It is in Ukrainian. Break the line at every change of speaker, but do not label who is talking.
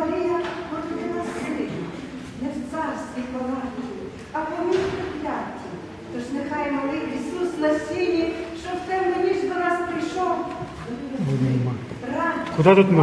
Марія породила сина, не в царстві палаті, а поміж прокляті. Тож нехай малий Ісус на сіні, що в темну ніч до нас прийшов.
Будемо.
Рано
Куди